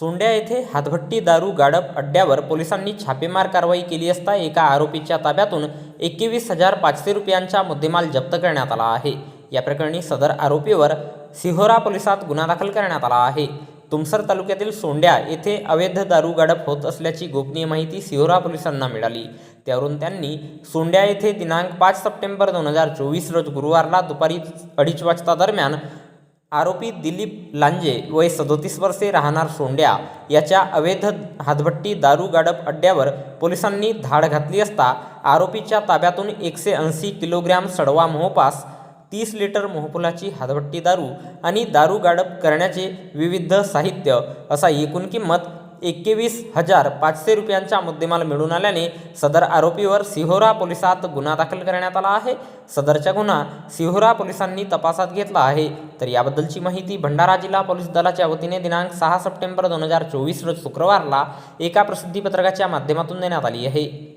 सोंड्या येथे हातभट्टी दारू गाडप अड्ड्यावर पोलिसांनी छापेमार कारवाई केली असता एका आरोपीच्या ताब्यातून एकवीस हजार पाचशे रुपयांचा मुद्देमाल जप्त करण्यात आला आहे. या प्रकरणी सदर आरोपीवर सिहोरा पोलिसात गुन्हा दाखल करण्यात आला आहे. तुमसर तालुक्यातील सोंड्या येथे अवैध दारू गाडप होत असल्याची गोपनीय माहिती सिहोरा पोलिसांना मिळाली. त्यावरून त्यांनी सोंड्या येथे दिनांक पाच सप्टेंबर दोन हजार चोवीस रोज गुरुवारला दुपारी अडीच वाजता दरम्यान आरोपी दिलीप लांजे वय सदोतीस वर्षे राहणार सोंड्या याच्या अवैध हातभट्टी दारू गाडप अड्ड्यावर पोलिसांनी धाड घातली असता आरोपीच्या ताब्यातून एकशे ऐंशी किलोग्रॅम सडवा मोहपास तीस लिटर मोहफुलाची हातभट्टी दारू आणि दारू गाडप करण्याचे विविध साहित्य असा एकूण किंमत एकवीस हजार पाचशे रुपयांचा मुद्देमाल मिळून आल्याने सदर आरोपीवर सिहोरा पोलिसात गुन्हा दाखल करण्यात आला आहे. सदरचा गुन्हा सिहोरा पोलिसांनी तपासात घेतला आहे. तर याबद्दलची माहिती भंडारा जिल्हा पोलीस दलाच्या वतीने दिनांक सहा सप्टेंबर दोन हजार चोवीस रोज शुक्रवारला एका प्रसिद्धीपत्रकाच्या माध्यमातून देण्यात आली आहे.